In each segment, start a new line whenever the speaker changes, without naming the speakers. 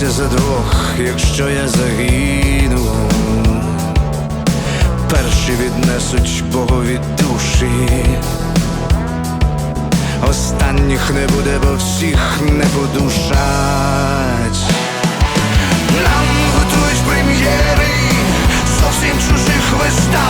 бийся за двох, якщо я загину. Перші віднесуть Богові душі, останніх не буде, бо всіх не подушать. Нам готують прем'єри зовсім чужих вистав,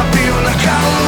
up na calma